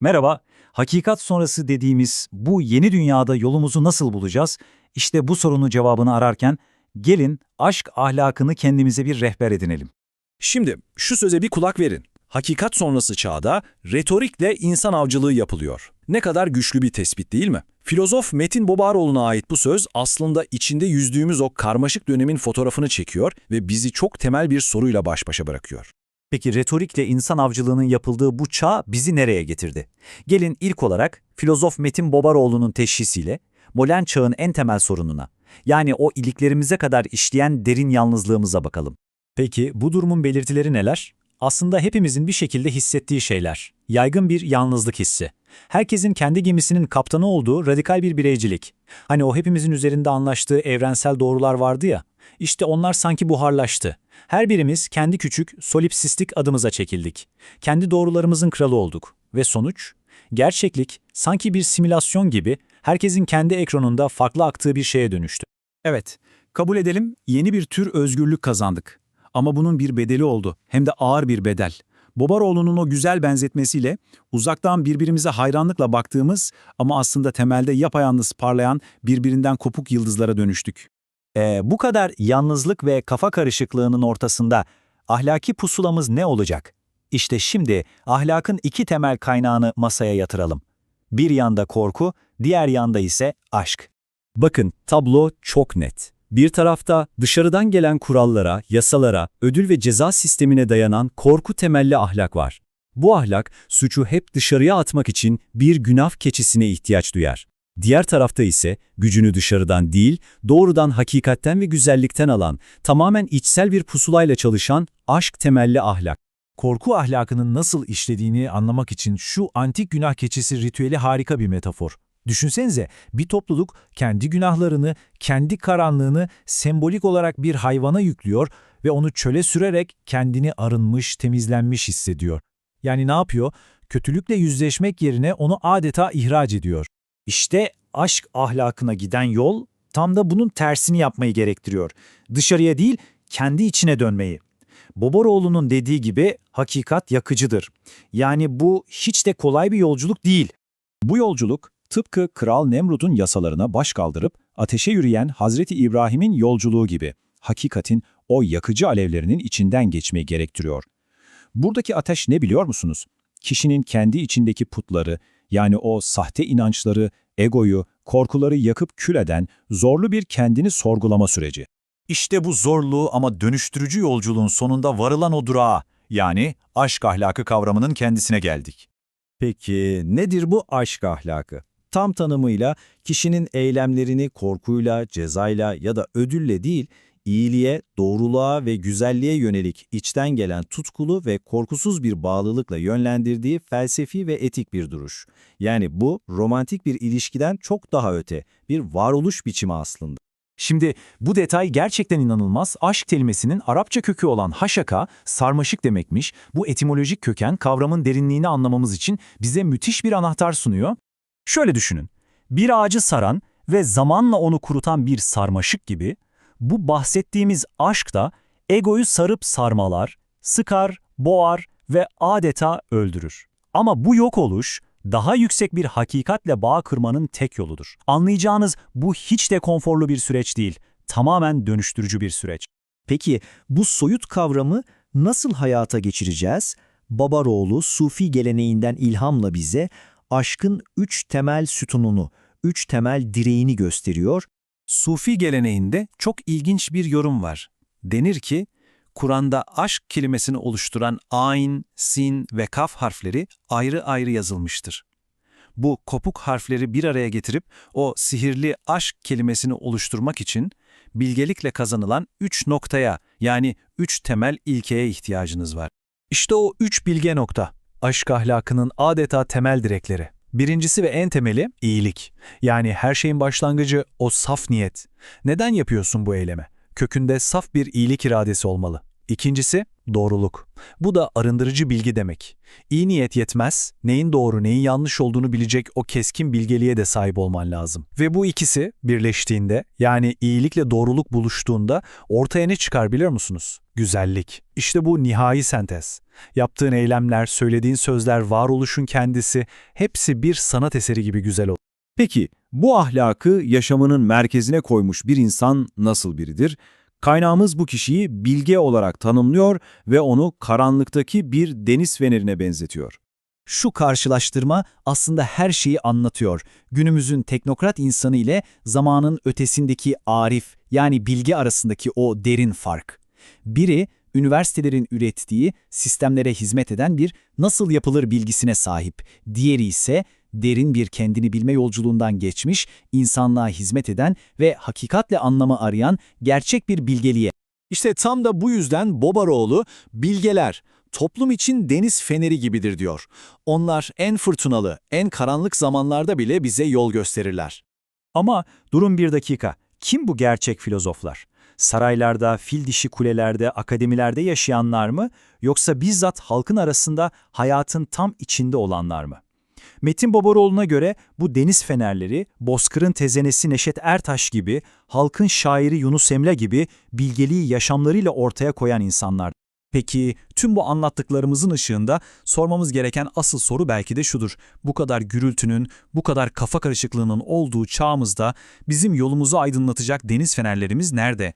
Merhaba, hakikat sonrası dediğimiz bu yeni dünyada yolumuzu nasıl bulacağız? İşte bu sorunun cevabını ararken gelin aşk ahlakını kendimize bir rehber edinelim. Şimdi şu söze bir kulak verin. Hakikat sonrası çağda retorikle insan avcılığı yapılıyor. Ne kadar güçlü bir tespit değil mi? Filozof Metin Bobaroğlu'na ait bu söz aslında içinde yüzdüğümüz o karmaşık dönemin fotoğrafını çekiyor ve bizi çok temel bir soruyla baş başa bırakıyor. Peki retorikle insan avcılığının yapıldığı bu çağ bizi nereye getirdi? Gelin ilk olarak filozof Metin Bobaroğlu'nun teşhisiyle modern çağın en temel sorununa, yani o iliklerimize kadar işleyen derin yalnızlığımıza bakalım. Peki bu durumun belirtileri neler? Aslında hepimizin bir şekilde hissettiği şeyler. Yaygın bir yalnızlık hissi. Herkesin kendi gemisinin kaptanı olduğu radikal bir bireycilik. Hani o hepimizin üzerinde anlaştığı evrensel doğrular vardı ya, işte onlar sanki buharlaştı. Her birimiz kendi küçük, solipsistik adımıza çekildik. Kendi doğrularımızın kralı olduk. Ve sonuç? Gerçeklik, sanki bir simülasyon gibi herkesin kendi ekranında farklı aktığı bir şeye dönüştü. Evet, kabul edelim yeni bir tür özgürlük kazandık. Ama bunun bir bedeli oldu, hem de ağır bir bedel. Bobaroğlu'nun o güzel benzetmesiyle uzaktan birbirimize hayranlıkla baktığımız ama aslında temelde yapayalnız parlayan birbirinden kopuk yıldızlara dönüştük. Ee, bu kadar yalnızlık ve kafa karışıklığının ortasında ahlaki pusulamız ne olacak? İşte şimdi ahlakın iki temel kaynağını masaya yatıralım. Bir yanda korku, diğer yanda ise aşk. Bakın tablo çok net. Bir tarafta dışarıdan gelen kurallara, yasalara, ödül ve ceza sistemine dayanan korku temelli ahlak var. Bu ahlak suçu hep dışarıya atmak için bir günah keçisine ihtiyaç duyar. Diğer tarafta ise gücünü dışarıdan değil, doğrudan hakikatten ve güzellikten alan, tamamen içsel bir pusulayla çalışan aşk temelli ahlak. Korku ahlakının nasıl işlediğini anlamak için şu antik günah keçisi ritüeli harika bir metafor. Düşünsenize bir topluluk kendi günahlarını, kendi karanlığını sembolik olarak bir hayvana yüklüyor ve onu çöle sürerek kendini arınmış, temizlenmiş hissediyor. Yani ne yapıyor? Kötülükle yüzleşmek yerine onu adeta ihraç ediyor. İşte aşk ahlakına giden yol tam da bunun tersini yapmayı gerektiriyor. Dışarıya değil, kendi içine dönmeyi. Boboroğlu'nun dediği gibi hakikat yakıcıdır. Yani bu hiç de kolay bir yolculuk değil. Bu yolculuk tıpkı Kral Nemrut'un yasalarına baş kaldırıp ateşe yürüyen Hazreti İbrahim'in yolculuğu gibi hakikatin o yakıcı alevlerinin içinden geçmeyi gerektiriyor. Buradaki ateş ne biliyor musunuz? Kişinin kendi içindeki putları, yani o sahte inançları, egoyu, korkuları yakıp kül eden zorlu bir kendini sorgulama süreci. İşte bu zorlu ama dönüştürücü yolculuğun sonunda varılan o durağa, yani aşk ahlakı kavramının kendisine geldik. Peki nedir bu aşk ahlakı? Tam tanımıyla kişinin eylemlerini korkuyla, cezayla ya da ödülle değil, iyiliğe, doğruluğa ve güzelliğe yönelik içten gelen tutkulu ve korkusuz bir bağlılıkla yönlendirdiği felsefi ve etik bir duruş. Yani bu romantik bir ilişkiden çok daha öte, bir varoluş biçimi aslında. Şimdi bu detay gerçekten inanılmaz. Aşk kelimesinin Arapça kökü olan haşaka, sarmaşık demekmiş. Bu etimolojik köken kavramın derinliğini anlamamız için bize müthiş bir anahtar sunuyor. Şöyle düşünün, bir ağacı saran ve zamanla onu kurutan bir sarmaşık gibi, bu bahsettiğimiz aşk da egoyu sarıp sarmalar, sıkar, boğar ve adeta öldürür. Ama bu yok oluş, daha yüksek bir hakikatle bağ kırmanın tek yoludur. Anlayacağınız bu hiç de konforlu bir süreç değil, tamamen dönüştürücü bir süreç. Peki bu soyut kavramı nasıl hayata geçireceğiz? Babaroğlu Sufi geleneğinden ilhamla bize aşkın üç temel sütununu, üç temel direğini gösteriyor. Sufi geleneğinde çok ilginç bir yorum var. Denir ki, Kur'an'da aşk kelimesini oluşturan ayn, sin ve kaf harfleri ayrı ayrı yazılmıştır. Bu kopuk harfleri bir araya getirip o sihirli aşk kelimesini oluşturmak için bilgelikle kazanılan üç noktaya yani üç temel ilkeye ihtiyacınız var. İşte o üç bilge nokta. Aşk ahlakının adeta temel direkleri. Birincisi ve en temeli iyilik. Yani her şeyin başlangıcı o saf niyet. Neden yapıyorsun bu eylemi? Kökünde saf bir iyilik iradesi olmalı. İkincisi doğruluk. Bu da arındırıcı bilgi demek. İyi niyet yetmez, neyin doğru neyin yanlış olduğunu bilecek o keskin bilgeliğe de sahip olman lazım. Ve bu ikisi birleştiğinde yani iyilikle doğruluk buluştuğunda ortaya ne çıkar biliyor musunuz? Güzellik. İşte bu nihai sentez. Yaptığın eylemler, söylediğin sözler, varoluşun kendisi hepsi bir sanat eseri gibi güzel olur. Peki bu ahlakı yaşamının merkezine koymuş bir insan nasıl biridir? Kaynağımız bu kişiyi bilge olarak tanımlıyor ve onu karanlıktaki bir deniz fenerine benzetiyor. Şu karşılaştırma aslında her şeyi anlatıyor. Günümüzün teknokrat insanı ile zamanın ötesindeki arif yani bilgi arasındaki o derin fark. Biri üniversitelerin ürettiği sistemlere hizmet eden bir nasıl yapılır bilgisine sahip. Diğeri ise derin bir kendini bilme yolculuğundan geçmiş, insanlığa hizmet eden ve hakikatle anlamı arayan gerçek bir bilgeliğe. İşte tam da bu yüzden Bobaroğlu, bilgeler, toplum için deniz feneri gibidir diyor. Onlar en fırtınalı, en karanlık zamanlarda bile bize yol gösterirler. Ama durun bir dakika. Kim bu gerçek filozoflar? Saraylarda, fil dişi kulelerde, akademilerde yaşayanlar mı? Yoksa bizzat halkın arasında hayatın tam içinde olanlar mı? Metin Babaroğlu'na göre bu deniz fenerleri, Bozkır'ın tezenesi Neşet Ertaş gibi, halkın şairi Yunus Emre gibi bilgeliği yaşamlarıyla ortaya koyan insanlar. Peki tüm bu anlattıklarımızın ışığında sormamız gereken asıl soru belki de şudur. Bu kadar gürültünün, bu kadar kafa karışıklığının olduğu çağımızda bizim yolumuzu aydınlatacak deniz fenerlerimiz nerede?